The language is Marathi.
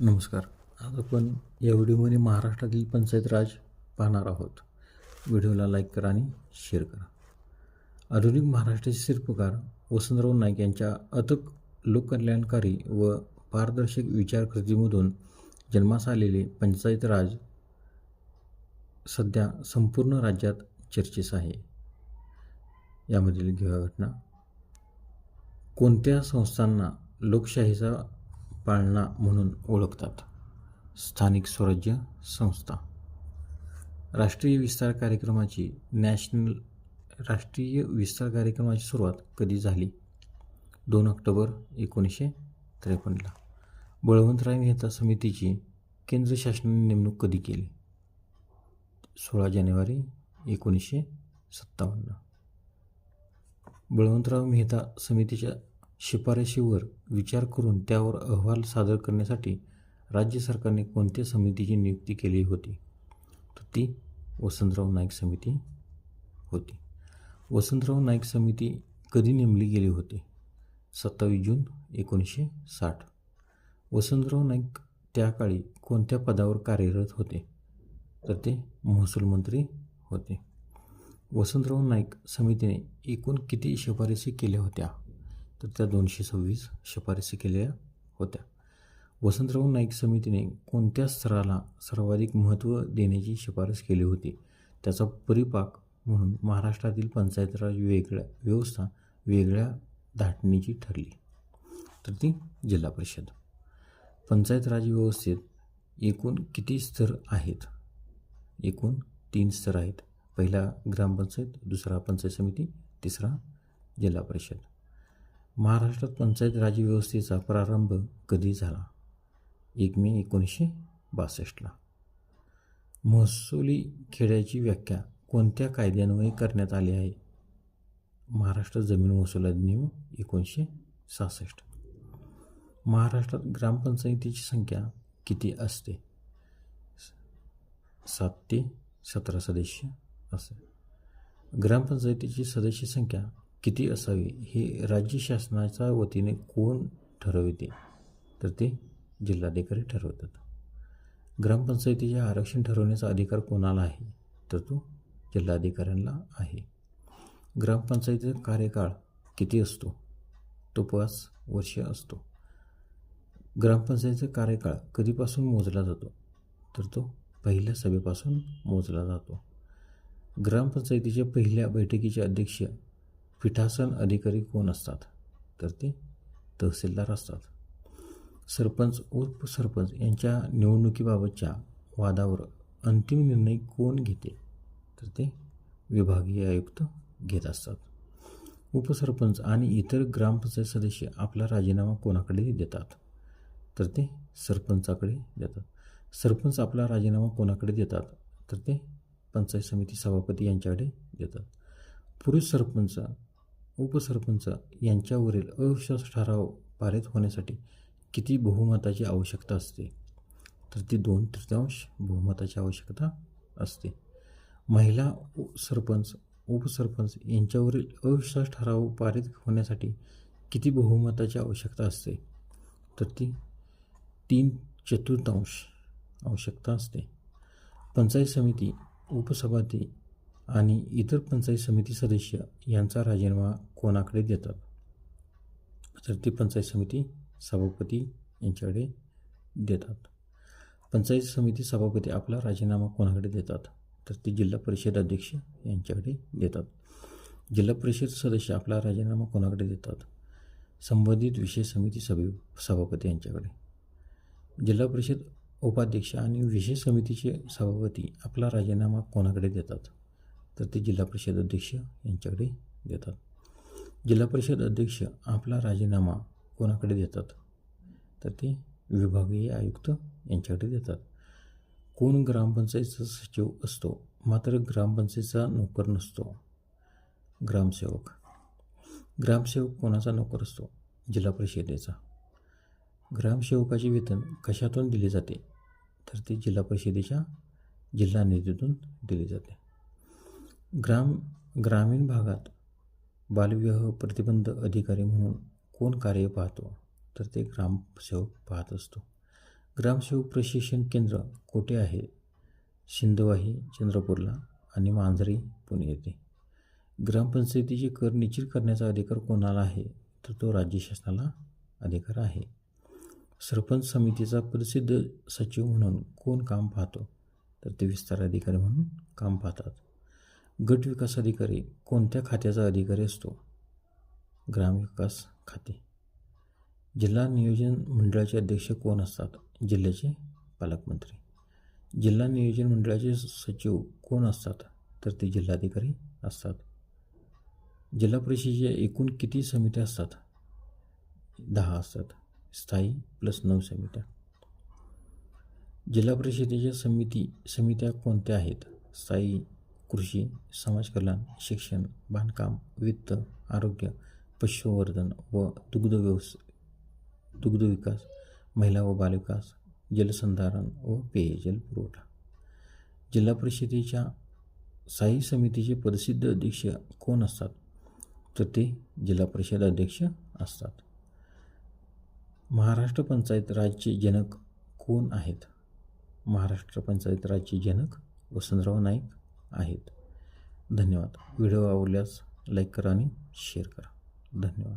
नमस्कार. आज आपण या व्हिडिओमध्ये महाराष्ट्रातील पंचायत राज पाहणार आहोत. व्हिडिओला लाईक करा आणि शेअर करा. आधुनिक महाराष्ट्राचे शिल्पकार वसंतराव नाईक यांच्या अथक लोककल्याणकारी व पारदर्शक विचारकृतीमधून जन्मास आलेले पंचायत राज सध्या संपूर्ण राज्यात चर्चेस आहे. यामधील घटना. कोणत्या संस्थांना लोकशाहीचा पाळणा म्हणून ओळखतात. स्थानिक स्वराज्य संस्था. राष्ट्रीय विस्तार कार्यक्रमाची नॅशनल राष्ट्रीय विस्तार कार्यक्रमाची सुरुवात कधी झाली? दोन ऑक्टोबर एकोणीसशे त्रेपन्नला. बळवंतराय मेहता समितीची केंद्र शासनाने नेमणूक कधी केली? सोळा जानेवारी एकोणीसशे सत्तावन्न. बळवंतराव मेहता समितीच्या शिफारशीवर विचार करून त्यावर अहवाल सादर करण्यासाठी राज्य सरकारने कोणत्या समितीची नियुक्ती केली होती? तर ती वसंतराव नाईक समिती होती. वसंतराव नाईक समिती कधी नेमली गेली होती? सत्तावीस जून एकोणीसशे साठ. वसंतराव नाईक त्या काळी कोणत्या पदावर कार्यरत होते? तर ते महसूल मंत्री होते. वसंतराव नाईक समितीने एकूण किती शिफारसी केल्या होत्या? तर त्या दोनशे सव्वीस शिफारसी केल्या होत्या. वसंतराव नाईक समितीने कोणत्या स्तराला सर्वाधिक महत्त्व देण्याची शिफारस केली होती? त्याचा परिपाक म्हणून महाराष्ट्रातील पंचायत राज वेगळ्या व्यवस्था वेगळ्या धाटणीची ठरली. तर ती जिल्हा परिषद. पंचायत राज व्यवस्थेत एकूण किती स्तर आहेत? एकूण तीन स्तर आहेत. पहिला ग्रामपंचायत दुसरा पंचायत समिती तिसरा जिल्हा परिषद. महाराष्ट्रात पंचायत राजव्यवस्थेचा प्रारंभ कधी झाला? एक मे एकोणीसशे बासष्टला महसुली खेड्याची व्याख्या कोणत्या कायद्यान्वये करण्यात आली आहे? महाराष्ट्र जमीन महसूल अधिनियम एकोणीसशे सहासष्ट. महाराष्ट्रात ग्रामपंचायतीची संख्या किती असते? सात ते सतरा सदस्य असे ग्रामपंचायतीची सदस्य संख्या किती असावी हे राज्य शासनाच्या वतीने कोण ठरविते? तर ते जिल्हाधिकारी ठरवतात. ग्रामपंचायतीचे आरक्षण ठरवण्याचा अधिकार कोणाला आहे? तर तो जिल्हाधिकाऱ्यांना आहे. ग्रामपंचायतीचा कार्यकाळ किती असतो? तो पाच वर्ष असतो. ग्रामपंचायतीचा कार्यकाळ कधीपासून मोजला जातो? तर तो पहिल्या सभेपासून मोजला जातो. ग्रामपंचायतीच्या पहिल्या बैठकीचे अध्यक्ष पीठासन अधिकारी कोण असतात? तर ते तहसीलदार असतात. सरपंच उपसरपंच यांच्या निवडणुकीबाबतच्या वादावर अंतिम निर्णय कोण घेते? तर ते विभागीय आयुक्त घेत असतात. उपसरपंच आणि इतर ग्रामपंचायत सदस्य आपला राजीनामा कोणाकडे देतात? तर ते सरपंचाकडे देतात. सरपंच आपला राजीनामा कोणाकडे देतात? तर ते पंचायत समिती सभापती यांच्याकडे देतात. पुरुष सरपंच उपसरपंच यांच्यावरील अविश्वास ठराव पारित होण्यासाठी किती बहुमताची आवश्यकता असते? तर ती दोन तृतीयांश बहुमताची आवश्यकता असते. महिला सरपंच उपसरपंच यांच्यावरील अविश्वास ठराव पारित होण्यासाठी किती बहुमताची आवश्यकता असते? तर ती तीन चतुर्थांश आवश्यकता असते. पंचायत समिती उपसभापती आणि इतर पंचायत समिती सदस्य यांचा राजीनामा कोणाकडे देतात? तर ती पंचायत समिती सभापती यांच्याकडे देतात. पंचायत समिती सभापती आपला राजीनामा कोणाकडे देतात? तर ते जिल्हा परिषद अध्यक्ष यांच्याकडे देतात. जिल्हा परिषद सदस्य आपला राजीनामा कोणाकडे देतात? संबंधित विषय समिती सभे सभापती यांच्याकडे. जिल्हा परिषद उपाध्यक्ष आणि विशेष समितीचे सभापती आपला राजीनामा कोणाकडे देतात? तर ते जिल्हा परिषद अध्यक्ष यांच्याकडे देतात. जिल्हा परिषद अध्यक्ष आपला राजीनामा कोणाकडे देतात? तर ते विभागीय आयुक्त यांच्याकडे देतात. कोण ग्रामपंचायतीचा सचिव असतो? मात्र ग्रामपंचायतचा नोकर नसतो. ग्रामसेवक. ग्रामसेवक कोणाचा नोकर असतो? जिल्हा परिषदेचा. ग्रामसेवकाचे वेतन कशातून दिले जाते? तर ते जिल्हा परिषदेच्या जिल्हा निधीतून दिले जाते. ग्राम ग्रामीण भागात बालविवाह प्रतिबंध अधिकारी म्हणून कोण कार्य पाहतो? तर ते ग्रामसेवक पाहत असतो. ग्रामसेवक प्रशिक्षण केंद्र कोठे आहे? सिंधवाही चंद्रपूरला आणि मांजरी पुणे येथे. ग्रामपंचायतीचे कर निश्चित करण्याचा अधिकार कोणाला आहे? तर तो राज्य शासनाला अधिकार आहे. सरपंच समितीचा प्रसिद्ध सचिव म्हणून कोण काम पाहतो? तर ते विस्तार अधिकारी म्हणून काम पाहतात. गट विकास अधिकारी कोणत्या खात्याचा अधिकारी असतो? ग्रामविकास खाते. जिल्हा नियोजन मंडळाचे अध्यक्ष कोण असतात? जिल्ह्याचे पालकमंत्री. जिल्हा नियोजन मंडळाचे सचिव कोण असतात? तर ते जिल्हाधिकारी असतात. जिल्हा परिषदेच्या एकूण किती समित्या असतात? दहा असतात. स्थायी प्लस नऊ समित्या. जिल्हा परिषदेच्या समिती समित्या कोणत्या आहेत? स्थायी कृषी समाजकल्याण शिक्षण बांधकाम वित्त आरोग्य पशुसंवर्धन व दुग्ध व्यवस विकास महिला व बालविकास जलसंधारण व पेयजल पुरवठा. जिल्हा परिषदेच्या साई समितीचे प्रसिद्ध अध्यक्ष कोण असतात? तर ते जिल्हा परिषद अध्यक्ष असतात. महाराष्ट्र पंचायत राज्य जनक कोण आहेत? महाराष्ट्र पंचायत राज्य जनक वसंतराव नाईक आहेत. धन्यवाद. व्हिडिओ आवडल्यास लाईक करा आणि शेअर करा. धन्यवाद.